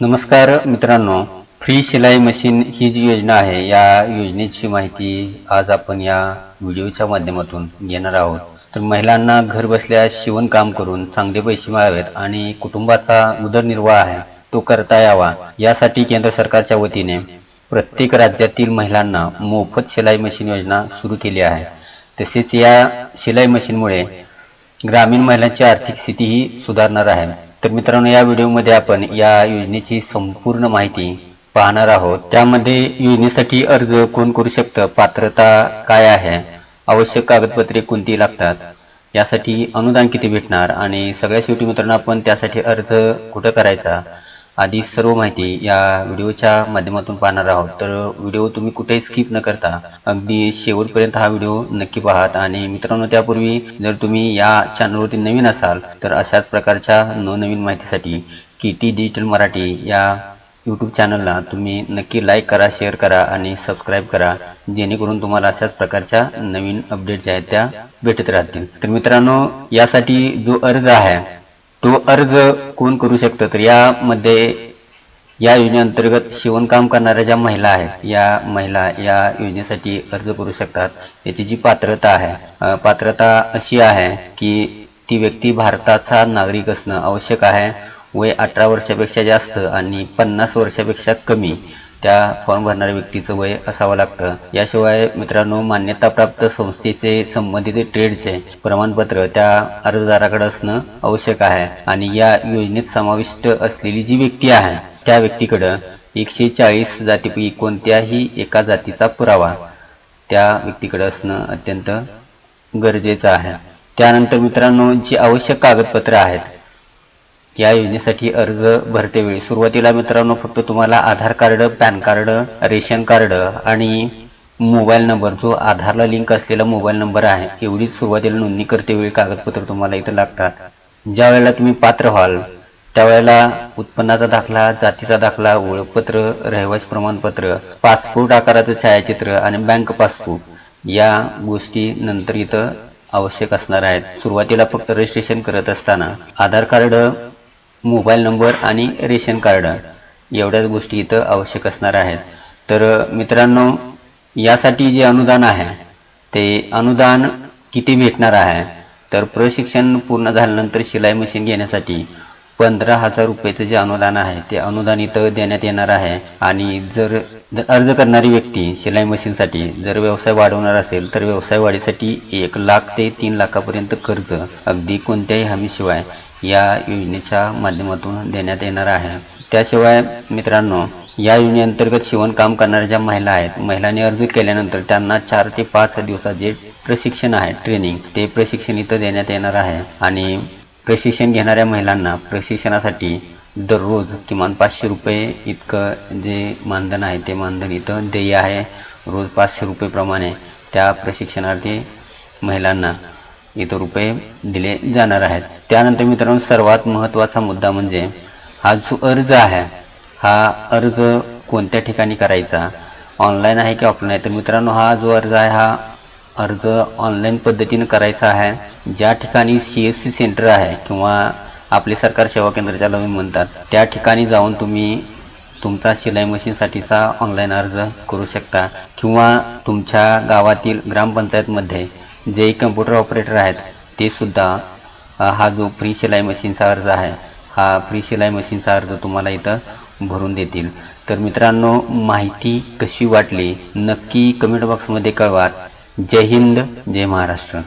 नमस्कार मित्रांनो फ्री शिलाई मशीन ही जी योजना आहे या योजनेची माहिती आज आपण या व्हिडिओच्या माध्यमातून घेणार आहोत. तर महिलांना घर बसल्या शिवणकाम करून चांगले पैसे मिळावेत आणि कुटुंबाचा उदरनिर्वाह आहे तो करता यावा यासाठी केंद्र सरकारच्या वतीने प्रत्येक राज्यातील महिलांना मोफत शिलाई मशीन योजना सुरू केली आहे. तसेच या शिलाई मशीनमुळे ग्रामीण महिलांची आर्थिक स्थितीही सुधारणार आहे. तर मित्रांनो या व्हिडिओमध्ये आपण या योजनेची संपूर्ण माहिती पाहणार आहोत. त्यामध्ये योजनेसाठी अर्ज कोण करू शकतं? पात्रता काय आहे? आवश्यक कागदपत्रे कोणती लागतात? यासाठी अनुदान किती भेटणार? आणि सगळ्या शेवटी मित्रांनो आपण त्यासाठी अर्ज कुठं करायचा? आधी सर्व माहिती या व्हिडिओच्या माध्यमातून पाहणार आहोत. तर व्हिडिओ तुम्ही कुठेही स्किप न करता अगदी शेवटपर्यंत हा व्हिडिओ नक्की पाहात आणि मित्रांनो त्यापूर्वी जर तुम्ही या चॅनलवरती नवीन असाल तर अशाच प्रकारच्या नवनवीन माहितीसाठी की टी डिजिटल मराठी या यूट्यूब चॅनलला तुम्ही नक्की लाईक करा शेअर करा आणि सबस्क्राईब करा जेणेकरून तुम्हाला अशाच प्रकारच्या नवीन अपडेट ज्या आहेत त्या भेटत राहतील. तर मित्रांनो यासाठी जो अर्ज आहे तो अर्ज कोण करू शकतं? तर यामध्ये या योजनेअंतर्गत शिवणकाम करणाऱ्या ज्या महिला आहेत या महिला या योजनेसाठी अर्ज करू शकतात. याची जी पात्रता आहे पात्रता अशी आहे की ती व्यक्ती भारताचा नागरिक असणं आवश्यक आहे. वय अठरा वर्षापेक्षा जास्त आणि पन्नास वर्षापेक्षा कमी. त्या फॉर्म भरणाऱ्या व्यक्तीचं वय असावं लागतं. याशिवाय मित्रांनो मान्यताप्राप्त संस्थेचे संबंधित ट्रेडचे प्रमाणपत्र त्या अर्जदाराकडे असणं आवश्यक आहे आणि या योजनेत समाविष्ट असलेली जी व्यक्ती आहे त्या व्यक्तीकडं एकशे चाळीस जातीपैकी कोणत्याही एका जातीचा पुरावा त्या व्यक्तीकडे असणं अत्यंत गरजेचं आहे. त्यानंतर मित्रांनो जी आवश्यक कागदपत्रं आहेत या योजनेसाठी अर्ज भरतेवेळी सुरुवातीला मित्रांनो फक्त तुम्हाला Aadhaar card PAN card ration card आणि मोबाईल नंबर जो आधारला लिंक असलेला मोबाईल नंबर आहे एवढीच सुरुवातीला नोंदणी करतेवेळी कागदपत्र तुम्हाला इथं लागतात. ज्या वेळेला तुम्ही पात्र व्हाल त्यावेळेला उत्पन्नाचा दाखला जातीचा दाखला ओळखपत्र रहिवासी प्रमाणपत्र पासपोर्ट आकाराचं छायाचित्र आणि बँक पासबुक या गोष्टी नंतर इथं आवश्यक असणार आहेत. सुरुवातीला फक्त रजिस्ट्रेशन करत असताना आधार कार्ड मोबाईल नंबर आणि रेशन कार्ड एवढ्याच गोष्टी इथं आवश्यक असणार आहेत. तर मित्रांनो यासाठी जे अनुदान आहे ते अनुदान किती भेटणार आहे? तर प्रशिक्षण पूर्ण झाल्यानंतर शिलाई मशीन घेण्यासाठी पंधरा हजार रुपयाचं जे अनुदान आहे ते अनुदान इथं देण्यात येणार आहे. आणि जर जर अर्ज करणारी व्यक्ती शिलाई मशीनसाठी जर व्यवसाय वाढवणार असेल तर व्यवसाय वाढीसाठी एक लाख ते तीन लाखापर्यंत कर्ज अगदी कोणत्याही हमीशिवाय या योजनेच्या माध्यमातून देण्यात येणार आहे. त्याशिवाय मित्रांनो या योजनेअंतर्गत शिवणकाम करणाऱ्या ज्या महिला आहेत महिलांनी अर्ज केल्यानंतर त्यांना चार ते पाच दिवसात जे प्रशिक्षण आहे ट्रेनिंग ते प्रशिक्षण इथं देण्यात येणार आहे. आणि प्रशिक्षण घेणाऱ्या महिलांना प्रशिक्षणासाठी दररोज किमान पाचशे रुपये इतकं जे मानधन आहे ते मानधन इथं देय आहे. रोज पाचशे रुपयेप्रमाणे त्या प्रशिक्षणार्थी महिलांना इथं रुपये दिले जाणार आहेत. त्यानंतर मित्रांनो सर्वात महत्त्वाचा मुद्दा म्हणजे हा जो अर्ज आहे हा अर्ज कोणत्या ठिकाणी करायचा? ऑनलाईन आहे की ऑफलाईन आहे? तर मित्रांनो हा जो अर्ज आहे हा अर्ज ऑनलाईन पद्धतीनं करायचा आहे. ज्या ठिकाणी सी एस सी सेंटर आहे किंवा आपले सरकार सेवा केंद्र ज्याला म्हणतात त्या ठिकाणी जाऊन तुम्ही तुमचा शिलाई मशीनसाठीचा ऑनलाईन अर्ज करू शकता. किंवा तुमच्या गावातील ग्रामपंचायतमध्ये जे कम्प्युटर ऑपरेटर आहेत ते सुद्धा हा जो फ्री शिलाई मशीनचा अर्ज आहे हा फ्री शिलाई मशीनचा अर्ज तुम्हाला इथं भरून देतील. तर मित्रांनो माहिती कशी वाटली नक्की कमेंट बॉक्समध्ये कळवा. जय हिंद जय महाराष्ट्र.